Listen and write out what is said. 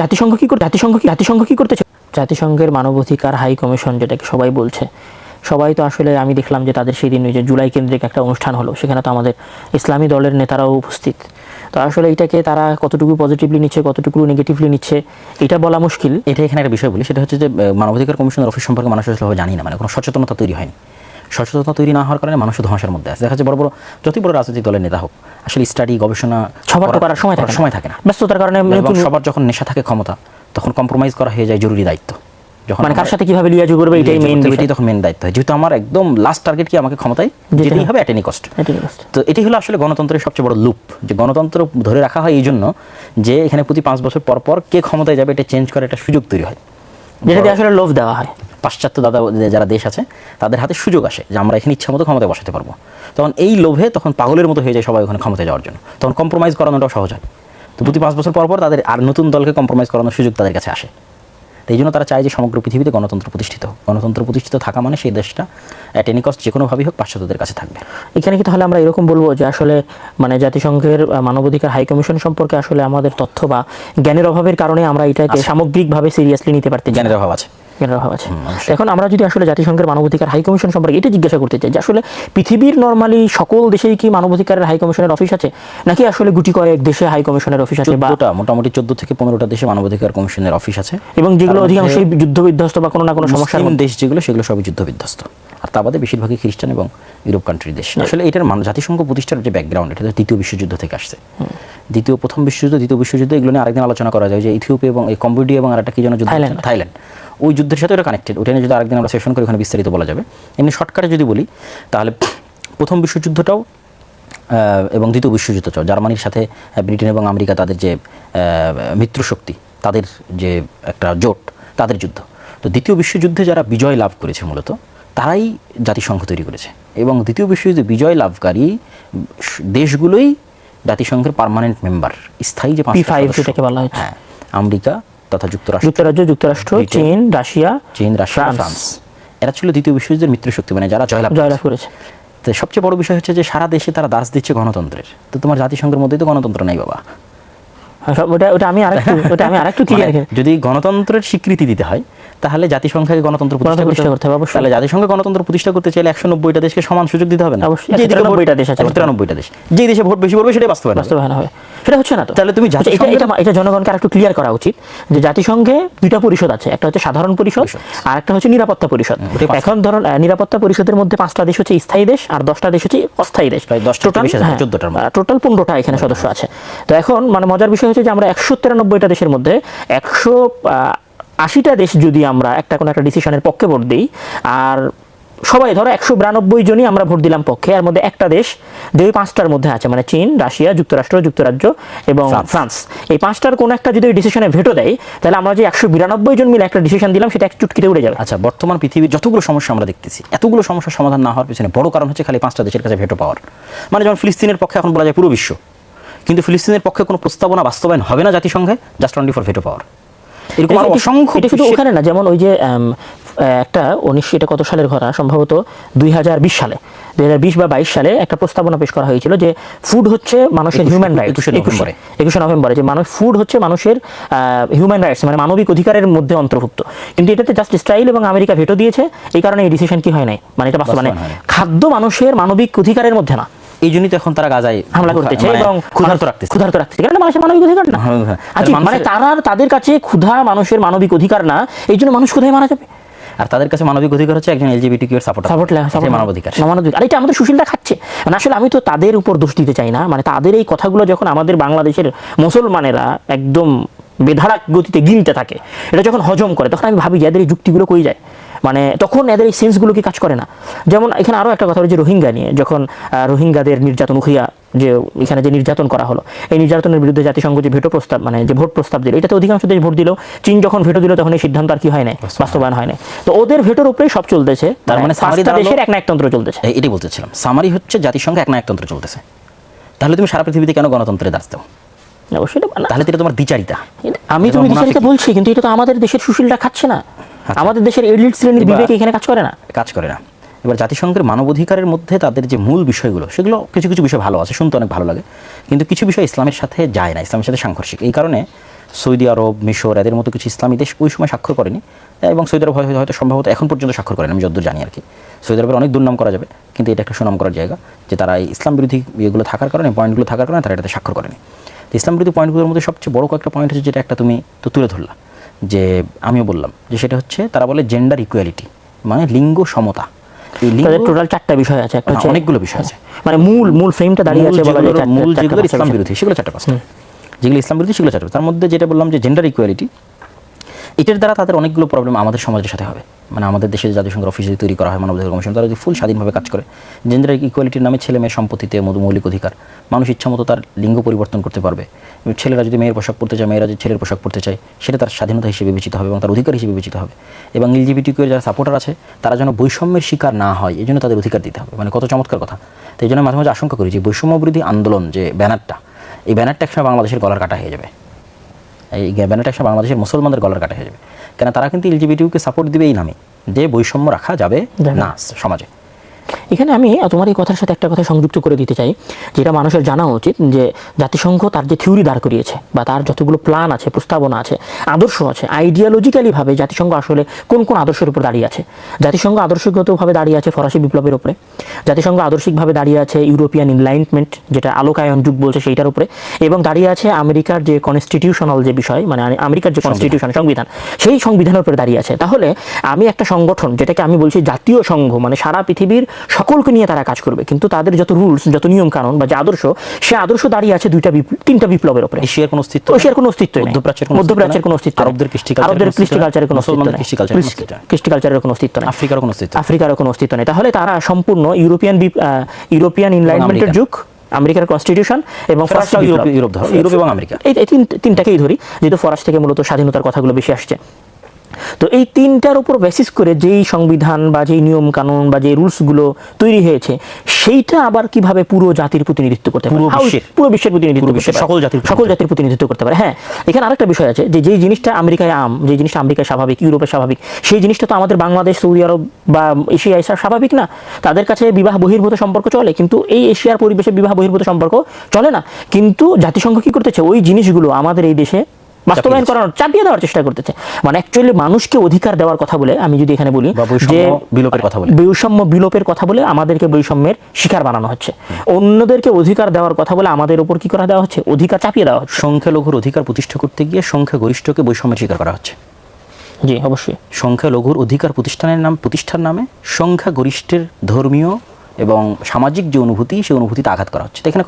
জাতিসংঘ কি করে জাতিসংঘ কি জাতিসংঘ কি করতেছে? জাতিসংঘের মানবাধিকার হাই কমিশন যেটাকে সবাই বলছে সবাই তো আসলে আমি দেখলাম যে তাদের সেই দিন ওই যে জুলাই কেন্দ্রিক একটা অনুষ্ঠান হলো সেখানে তো আমাদের ইসলামী দলের নেতারাও উপস্থিত। তো আসলে এটাকে তারা কতটুকু পজিটিভলি নিচ্ছে কতটুকু নেগেটিভলি নিচ্ছে এটা বলা মুশকিল। এটা এখানে একটা বিষয় বলি সেটা হচ্ছে যে মানবাধিকার কমিশনের অফিস সম্পর্কে মানুষ আসলে জানি না মানে কোনো সচেতনতা তৈরি হয়নি। সচেতনতা তৈরি না হওয়ার কারণে মানুষ ধ্বংসের মধ্যে আছে। দেখা যাচ্ছে বড় বড় যতই বড় রাজনৈতিক দলের নেতা হোক আসলে স্টাডি গবেষণা সবার করার সময় থাকে সময় থাকে না। ব্যস্ততার কারণে সবার যখন নেশা থাকে ক্ষমতা তখন কম্প্রোমাইজ করা হয়ে যায় জরুরি দায়িত্ব। যখন মানে কার সাথে কীভাবে লিয়াজু করবে এটাই মেইন এটাই তখন মেন দায়িত্ব। হয় যেহেতু আমার একদম লাস্ট টার্গেট কি আমাকে ক্ষমতায় যেতে যেতেই হবে। হবে অ্যাট এনি কস্ট তো এটি হলো আসলে গণতন্ত্রের সবচেয়ে বড় লুপ যে গণতন্ত্র ধরে রাখা হয় এই জন্য যে এখানে প্রতি পাঁচ বছর পর পর কে ক্ষমতায় যাবে এটা চেঞ্জ করার একটা সুযোগ তৈরি হয়। যেটা দিয়ে আসলে লোভ দেওয়া হয়। পাশ্চাত্য দাদা যারা দেশ আছে তাদের হাতে সুযোগ আসে যে আমরা এখানে ইচ্ছা মতো ক্ষমতায় বসাতে পারব। তখন এই লোভে তখন পাগলের মতো হয়ে যায় সবাই ওখানে ক্ষমতায় যাওয়ার জন্য। তখন কম্প্রোমাইজ করানোটাও সহজ হয়। তো প্রতি পাঁচ বছর পর পর তাদের আর নতুন দলকে কম্প্রোমাইজ করানোর সুযোগ তাদের কাছে আসে। এই জন্য তারা চায় যে সমগ্র পৃথিবীতে গণতন্ত্র প্রতিষ্ঠিত গণতন্ত্র প্রতিষ্ঠিত থাকা মানে সেই দেশটা অ্যাট এনি কস্ট যে কোনোভাবেই হোক পাশ্চাত্যদের কাছে থাকবে। এখানে কি তাহলে আমরা এরকম বলব যে আসলে মানে জাতিসংঘের মানবাধিকার হাই কমিশন সম্পর্কে আসলে আমাদের তথ্য বা জ্ঞানের অভাবের কারণে আমরা এটাকে সামগ্রিকভাবে সিরিয়াসলি নিতে পারতেছি না। জ্ঞানের অভাব আছে। জ্ঞানের অভাব আছে। এখন আমরা যদি আসলে জাতিসংঘের মানবাধিকার হাই কমিশন সম্পর্কে এটা জিজ্ঞাসা করতে চাই যে আসলে পৃথিবীর নর্মালি সকল দেশেই কি মানবাধিকারের হাই কমিশনের অফিস আছে? নাকি আসলে গুটি কয়েক দেশে হাই কমিশনের অফিস আছে বা মোটামুটি চোদ্দ থেকে পনেরোটা দেশে মানবাধিকার কমিশনের অফিস আছে। এবং যেগুলো অধিকাংশই যুদ্ধ বিধ্বস্ত বা কোনো না কোনো সমস্যার দেশ যেগুলো সেগুলো সবই যুদ্ধ বিধ্বস্ত আর তা বাদে বেশিরভাগই খ্রিস্টান এবং ইউরোপ কান্ট্রির দেশ। আসলে এটার জাতিসংঘ প্রতিষ্ঠার যে ব্যাকগ্রাউন্ড এটা দ্বিতীয় বিশ্বযুদ্ধ থেকে আসছে। দ্বিতীয় প্রথম বিশ্বযুদ্ধ দ্বিতীয় বিশ্বযুদ্ধ এগুলো নিয়ে আরেকদিন আলোচনা করা যায় যে ইথিওপিয়া এবং কম্বোডিয়া এবং আরেকটা কি যেন যুদ্ধ থাইল্যান্ড। থাইল্যান্ড। ওই যুদ্ধের সাথে ওটা কানেক্টেড ওটা নিয়ে যদি আরেকদিন আমরা সেশন করি ওখানে বিস্তারিত বলা যাবে এমনি শর্টকাটে যদি বলি তাহলে প্রথম বিশ্বযুদ্ধটাও এবং দ্বিতীয় বিশ্বযুদ্ধটাও জার্মানির সাথে ব্রিটেন এবং আমেরিকা তাদের যে মিত্রশক্তি তাদের যে একটা জোট তাদের যুদ্ধ তো দ্বিতীয় বিশ্বযুদ্ধে যারা বিজয় লাভ করেছে মূলত তারাই জাতিসংঘ তৈরি করেছে এবং দ্বিতীয় বিশ্বযুদ্ধে বিজয় লাভকারী দেশগুলোই জাতিসংঘের পার্মানেন্ট মেম্বার স্থায়ী যে পাঁচটা P5 সদস্য। বলা হচ্ছে। হ্যাঁ আমেরিকা তথা যুক্তরাষ্ট্র। যুক্তরাজ্য যুক্তরাষ্ট্র চীন রাশিয়া চীন রাশিয়া ফ্রান্স। এরা ছিল দ্বিতীয় বিশ্বযুদ্ধের মিত্রশক্তি মানে যারা জয়লাভ। জয়লাভ করেছে। তো সবচেয়ে বড় বিষয় হচ্ছে যে সারা দেশে তারা দাস দিচ্ছে গণতন্ত্রের। তো তোমার জাতিসংঘের মধ্যেই তো গণতন্ত্র নাই বাবা। ওটা ওটা আমি আরেকটু ওটা আমি আরেকটু ক্লিয়ার মানে যদি গণতন্ত্রের স্বীকৃতি দিতে হয় তাহলে জাতিসংঘকে গণতন্ত্র প্রতিষ্ঠা করতে হবে, অবশ্যই। তাহলে জাতিসংঘ গণতন্ত্র প্রতিষ্ঠা করতে চাইলে একশো নব্বইটা দেশকে সমান সুযোগ দিতে হবে না? অবশ্যই, যে 193 দেশ আছে। তিরানব্বইটা দেশ। যেই দেশে ভোট বেশি পড়বে সেটাই বাস্তবায়ন হবে। বাস্তবায়ন হবে। সেটা হচ্ছে না তো? তাহলে তুমি আচ্ছা, এটা এটা এটা জনগণকে আরেকটু ক্লিয়ার করা উচিত যে জাতিসংঘে দুইটা পরিষদ আছে। একটা হচ্ছে সাধারণ পরিষদ আর একটা হচ্ছে নিরাপত্তা পরিষদ। এখন ধরুন নিরাপত্তা পরিষদের মধ্যে পাঁচটা দেশ হচ্ছে স্থায়ী দেশ আর দশটা দেশ হচ্ছে অস্থায়ী দেশ। প্রায় 10টা টোটাল বেশি আছে, 14টার টোটাল পনেরোটা এখানে সদস্য আছে। তো এখন মানে মজার বিষয় হচ্ছে যে আমরা একশো তিরানব্বইটা দেশের মধ্যে একশো আশিটা দেশ যদি আমরা একটা কোনো একটা ডিসিশনের পক্ষে ভোট দিই আর সবাই ধরো একশো বিরানব্বই জনই আমরা ভোট দিলাম পক্ষে এর মধ্যে একটা দেশ যে পাঁচটার মধ্যে আছে মানে চীন রাশিয়া যুক্তরাষ্ট্র যুক্তরাজ্য এবং ফ্রান্স। ফ্রান্স। এই পাঁচটার কোনো একটা যদি ডিসিশনে ভেটো দেয় তাহলে আমরা যে একশো বিরানব্বই জন মিলে একটা ডিসিশন দিলাম সেটা এক চুটকিতে উড়ে যাবে। আচ্ছা বর্তমান পৃথিবীর যতগুলো সমস্যা আমরা দেখতেছি এতগুলো সমস্যার সমাধান না হওয়ার পিছনে বড় কারণ হচ্ছে খালি পাঁচটা দেশের কাছে ভেটো পাওয়ার। মানে যেমন ফিলিস্তিনের পক্ষে এখন বলা যায় পুরো বিশ্ব। কিন্তু ফিলিস্তিনের পক্ষে কোনো প্রস্তাবনা বাস্তবায়ন হবে না জাতিসংঘে just only for veto power এরকম আরও অসংখ্য এটা শুধু ওখানে না যেমন ওই যে একটা উনিশশো এটা কত সালের ঘটনা সম্ভবত দুই হাজার বিশ সালে। দুই হাজার বিশ বা বাইশ সালে একটা প্রস্তাবনা পেশ করা হয়েছিল যে ফুড হচ্ছে মানুষের হিউম্যান রাইটস একুশে নভেম্বরে। একুশে নভেম্বরে যে মানুষ ফুড হচ্ছে মানুষের হিউম্যান রাইটস মানে মানবিক অধিকারের মধ্যে অন্তর্ভুক্ত। কিন্তু এটাতে জাস্ট ইসরায়েল এবং আমেরিকা ভেটো দিয়েছে এই কারণে এই ডিসিশন কি হয় নাই? মানে এটা বাস্তব মানে খাদ্য মানুষের মানবিক অধিকারের মধ্যে না। এই জন্যই তো এখন তারা গাজায় হামলা করতেছে মানে এবং ক্ষুধার্ত রাখতেছে। ক্ষুধার্ত রাখতেছে। কারণ মানুষের মানবিক অধিকার না। হ্যাঁ, হ্যাঁ। আচ্ছা, মানে তারা তাদের কাছে ক্ষুধা মানুষের মানবিক অধিকার না এই জন্য মানুষ ক্ষুধায় মারা যাবে? আর তাদের কাছে মানবিক অধিকার হচ্ছে একজন এলজিবিটি কিউ এর সাপোর্টার সাপোর্ট সাপোর্ট মানব অধিকার। মানবাধিকার আর এটা আমাদের সুশীলটা খাচ্ছে। মানে আসলে আমি তো তাদের উপর দোষ দিতে চাই না। মানে তাদের এই কথাগুলো যখন আমাদের বাংলাদেশের মুসলমানেরা একদম বেধারাক গতিতে গিলতে থাকে এটা যখন হজম করে তখন আমি ভাবি যে এদের এই যুক্তিগুলো কই যায়? মানে তখন এদের এই সেন্সগুলো কি কাজ করে না? যেমন এখানে আরও একটা কথা হলো যে রোহিঙ্গা নিয়ে যখন রোহিঙ্গাদের নির্যাতন উখিয়া যে এখানে যে নির্যাতন করা হলো এই নির্যাতনের বিরুদ্ধে জাতিসংঘ যে ভেটো প্রস্তাব মানে যে ভোট প্রস্তাব দিল এটাতে অধিকাংশ দেশ ভোট দিল চীন যখন ভেটো দিল তখন এই সিদ্ধান্ত আর কি হয় না বাস্তবায়ন হয় না তো ওদের ভেটোর উপরেই সব চলতেছে তার মানে পাঁচটা দেশের এক নায়কতন্ত্র চলতেছে। এটাই বলতেছিলাম সামারি হচ্ছে জাতিসংঘ এক নায়কতন্ত্র চলতেছে। তাহলে তুমি সারা পৃথিবীতে কেন গণতন্ত্রে অবশ্যই তাহলে এটা তোমার দ্বিচারিতা আমি তুমি। বিচারিতা বলছি কিন্তু এটা তো আমাদের দেশের সুশীলটা খাচ্ছে না। আমাদের দেশের এলিট শ্রেণির বিবেক এখানে কাজ করে না? কাজ করে না। এবার জাতিসংঘের মানবাধিকারের মধ্যে তাদের যে মূল বিষয়গুলো সেগুলো কিছু কিছু বিষয় ভালো আছে শুনতে অনেক ভালো লাগে। কিন্তু কিছু বিষয় ইসলামের সাথে যায় না ইসলামের সাথে সাংঘর্ষিক। এই কারণে সৌদি আরব মিশর এদের মতো কিছু ইসলামী দেশ ওই সময় স্বাক্ষর করেনি। এবং সৌদি আরব হয়তো সম্ভবত এখন পর্যন্ত স্বাক্ষর করেন আমি যতদূর জানি আর কি। সৌদি আরবের অনেক দুর্নাম করা যাবে কিন্তু এটা একটা সুনাম করার জায়গা যে তারা এই ইসলাম বিরোধী ইয়েগুলো থাকার কারণে পয়েন্টগুলো থাকার কারণে তারা এটাতে স্বাক্ষর করেনি। তো ইসলাম বিরোধী পয়েন্টগুলোর মধ্যে সবচেয়ে বড় কয়েকটা পয়েন্ট হচ্ছে যেটা একটা তুমি তো তুলে ধরলা। যে আমিও বললাম যে সেটা হচ্ছে তারা বলে জেন্ডার ইকুয়ালিটি মানে লিঙ্গ সমতা। তাদের টোটাল চারটা বিষয় আছে একটা হচ্ছে অনেকগুলো বিষয় আছে। মানে মূল মূল ফ্রেমটা দাঁড়িয়ে আছে বলা যায় মূল যেগুলো ইসলাম বিরোধী সেগুলো চারটা পাঁচটা যেগুলো ইসলাম বিরোধী সেগুলো চারটা তার মধ্যে যেটা বললাম যে জেন্ডার ইকুয়ালিটি এটার দ্বারা তাদের অনেকগুলো প্রবলেম আমাদের সমাজের সাথে হবে। মানে আমাদের দেশে যে জাতিসংঘের অফিস যদি তৈরি করা হয় মানবাধিকার কমিশন, তারা যদি ফুল স্বাধীনভাবে কাজ করে। জেন্ডার ইকুয়ালিটির নামে ছেলে মেয়ের সম্পত্তিতে মৌলিক অধিকার। মানুষ ইচ্ছামতো তার লিঙ্গ পরিবর্তন করতে পারবে। ছেলেরা যদি মেয়ের পোশাক পরতে চায়, মেয়েরা যদি ছেলের পোশাক পরতে চায়, সেটা তার স্বাধীনতা হিসেবে বিবেচিত হবে এবং তার অধিকার হিসেবে বিবেচিত হবে। এবং এলজিবিটি যারা সাপোর্টার আছে, তারা যেন বৈষম্যের শিকার না হয়, এই জন্য তাদের অধিকার দিতে হবে। মানে কত চমৎকার কথা। তো এই জন্য মাঝে মাঝে আশঙ্কা করি যে বৈষম্য বিরোধী আন্দোলন যে ব্যানারটা, এই ব্যানারটা একসময় বাংলাদেশের গলার কাটা হয়ে যাবে। এই ব্যানারটা একসময় বাংলাদেশের মুসলমানদের গলার কাটা হয়ে যাবে। কেন তারা কিন্তু এলজিবিটিউকে সাপোর্ট দিবে এই নামে যে বৈষম্য রাখা যাবে যাবে না সমাজে। এখানে আমি তোমার এই কথার সাথে একটা কথা সংযুক্ত করে দিতে চাই যেটা মানুষের জানা উচিত যে জাতিসংঘ তার যে থিওরি দাঁড় করিয়েছে বা তার যতগুলো প্ল্যান আছে প্রস্তাবনা আছে আদর্শ আছে আইডিয়ালজিক্যালি ভাবে জাতিসংঘ আসলে কোন কোন আদর্শের উপর দাঁড়িয়ে আছে? জাতিসংঘ আদর্শগতভাবে দাঁড়িয়ে আছে ফরাসি বিপ্লবের উপরে জাতিসংঘ আদর্শিকভাবে দাঁড়িয়ে আছে ইউরোপিয়ান ইনলাইনমেন্ট যেটা আলোকায়ন যুগ বলছে সেইটার উপরে এবং দাঁড়িয়ে আছে আমেরিকার যে কনস্টিটিউশনাল যে বিষয় মানে আমেরিকার যে কনস্টিটিউশন সংবিধান সেই সংবিধানের উপরে দাঁড়িয়ে আছে। তাহলে আমি একটা সংগঠন যেটাকে আমি বলছি জাতীয় সংঘ মানে সারা পৃথিবীর সকলকে নিয়ে তারা কাজ করবে কিন্তু তাদের যত রুলস যত নিয়ম কানুন বা যে আদর্শ সে আদর্শ দাঁড়িয়ে আছে দুইটা তিনটা বিপ্লবের উপরে এশিয়ার কোনো অস্তিত্ব এশিয়ার কোনো অস্তিত্ব মধ্যপ্রাচ্যের কোনো মধ্যপ্রাচ্যের কোনো অস্তিত্ব। আরবদের কৃষ্টি আরবদের কোনো কৃষ্টি অস্তিত্ব কালচারের কোনো। অস্তিত্ব কৃষ্টি কালচারের কোনো অস্তিত্ব নেই। কৃষ্টি কালচারের কোনো অস্তিত্ব নেই আফ্রিকারও কোনো অস্তিত্ব নেই। আফ্রিকারও কোনো অস্তিত্ব নেই তাহলে তারা সম্পূর্ণ ইউরোপিয়ান ইউরোপিয়ান ইনলাইনমেন্টের। যুগ আমেরিকার কনস্টিটিউশন এবং ফরাসি ইউরোপ-। ইউরোপ ধরো, ইউরোপ এবং আমেরিকা। এই এই তিন তিনটাকেই ধরি যেহেতু ফরাস থেকে মূলত স্বাধীনতার কথাগুলো বেশি আসছে তো এই তিনটার উপর বেসিস করে যেই সংবিধান বা যেই নিয়ম কানুন বা যে রুলসগুলো তৈরি হয়েছে সেইটা আবার কীভাবে পুরো জাতির প্রতিনিধিত্ব করতে পারে? পুরো বিশ্বের। প্রতিনিধিত্ব করতে পারে। সকল জাতির সকল জাতির প্রতিনিধিত্ব করতে পারে। হ্যাঁ এখানে আরেকটা বিষয় আছে যে যেই জিনিসটা আমেরিকায় আম যে জিনিসটা আমেরিকায় স্বাভাবিক ইউরোপে স্বাভাবিক সেই জিনিসটা তো আমাদের বাংলাদেশ সৌদি আরব বা এশিয়া এসব স্বাভাবিক না। তাদের কাছে বিবাহ বহির্ভূত সম্পর্ক চলে কিন্তু এই এশিয়ার পরিবেশে বিবাহ বহির্ভূত সম্পর্ক চলে না। কিন্তু জাতিসংঘ কি করতেছে? ওই জিনিসগুলো আমাদের এই দেশে বাস্তবায়ন করানোর চাপিয়ে দেওয়ার চেষ্টা করতেছে। মানে অ্যাকচুয়ালি মানুষকে অধিকার দেওয়ার কথা বলে আমি যদি এখানে বলি যে বিলোপের কথা বলে। বৈষম্য বিলোপের কথা বলে আমাদেরকে বৈষম্যের শিকার বানানো হচ্ছে। অন্যদেরকে অধিকার দেওয়ার কথা বলে আমাদের উপর কি করা দেওয়া হচ্ছে? অধিকার চাপিয়ে দেওয়া হচ্ছে। সংখ্যালঘুর অধিকার প্রতিষ্ঠা করতে গিয়ে সংখ্যাগরিষ্ঠকে বৈষম্যের শিকার করা হচ্ছে। জি অবশ্যই। সংখ্যালঘুর অধিকার প্রতিষ্ঠানের নাম প্রতিষ্ঠার নামে সংখ্যাগরিষ্ঠের ধর্মীয় এবং সামাজিক যে অনুভূতি সেই অনুভূতিতে আঘাত করা হচ্ছে। এখানে